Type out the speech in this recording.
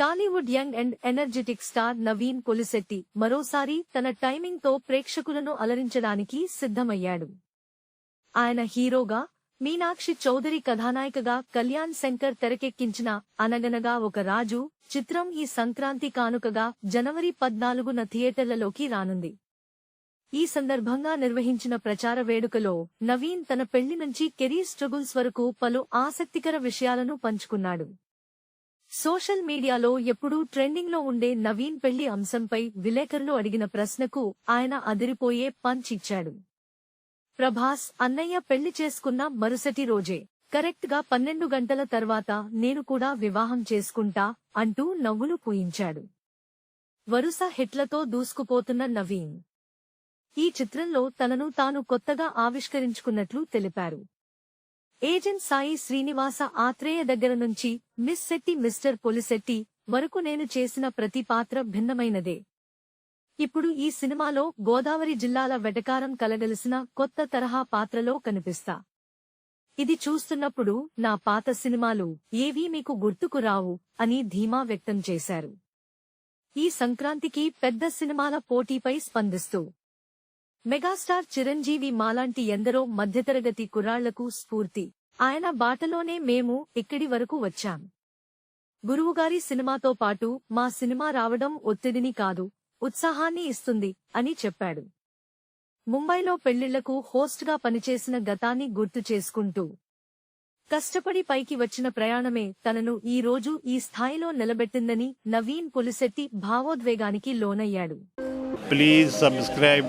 Tollywood young and energetic star Naveen Kolishetty మరోసారి తన టైమింగ్తో ప్రేక్షకులను అలరించడానికి సిద్ధమయ్యాడు. ఆయన హీరోగా మీనాక్షి చౌదరి కథానాయికగా కళ్యాణ్ శంకర్ తెరకెక్కించిన అనగనగా ఒక రాజు చిత్రం ఈ సంక్రాంతి కానుకగా జనవరి పద్నాలుగున థియేటర్లలోకి రానుంది. ఈ సందర్భంగా నిర్వహించిన ప్రచార వేడుకలో నవీన్ తన పెళ్ళి నుంచి కెరీర్ స్ట్రగుల్స్ వరకు పలు ఆసక్తికర విషయాలను పంచుకున్నాడు. సోషల్ మీడియాలో ఎప్పుడూ ట్రెండింగ్లో ఉండే నవీన్ పెళ్ళి అంశంపై విలేకరులు అడిగిన ప్రశ్నకు ఆయన అదిరిపోయే పంచ్ ఇచ్చాడు. ప్రభాస్ అన్నయ్య పెళ్ళి చేసుకున్న మరుసటి రోజే. కరెక్ట్గా పన్నెండు గంటల తర్వాత నేను కూడా వివాహం చేసుకుంటా అంటూ నవ్వులు పూయించాడు. వరుస హిట్లతో దూసుకుపోతున్న నవీన్. ఈ చిత్రంలో తనను తాను కొత్తగా ఆవిష్కరించుకున్నట్లు తెలిపారు. ఏజెంట్ సాయి శ్రీనివాస ఆత్రేయ దగ్గర నుంచి మిస్ శెట్టి మిస్టర్ పొలిశెట్టి వరకు నేను చేసిన ప్రతి పాత్ర భిన్నమైనదే. ఇప్పుడు ఈ సినిమాలో గోదావరి జిల్లాల వెటకారం కలగలిసిన కొత్త తరహా పాత్రలో కనిపిస్తా. ఇది చూస్తున్నప్పుడు నా పాత సినిమాలు ఏవీ మీకు గుర్తుకు రావు అని ధీమా వ్యక్తం చేశారు. ఈ సంక్రాంతికి పెద్ద సినిమాల పోటీపై స్పందిస్తూ మెగాస్టార్ చిరంజీవి మాలాంటి ఎందరో మధ్యతరగతి కుర్రాళ్ళకు స్ఫూర్తి. ఆయన బాటలోనే మేము ఇక్కడి వరకు వచ్చాం. గురువుగారి సినిమాతో పాటు మా సినిమా రావడం ఒత్తిడిని కాదు ఉత్సాహాన్ని ఇస్తుంది అని చెప్పాడు. ముంబైలో పెళ్ళిళ్ళకు హోస్ట్గా పనిచేసిన గతాన్ని గుర్తు చేసుకుంటూ. కష్టపడి పైకి వచ్చిన ప్రయాణమే తనను ఈ రోజు ఈ స్థాయిలో నిలబెట్టిందని నవీన్ పులిశెట్టి భావోద్వేగానికి లోనయ్యాడు. Please subscribe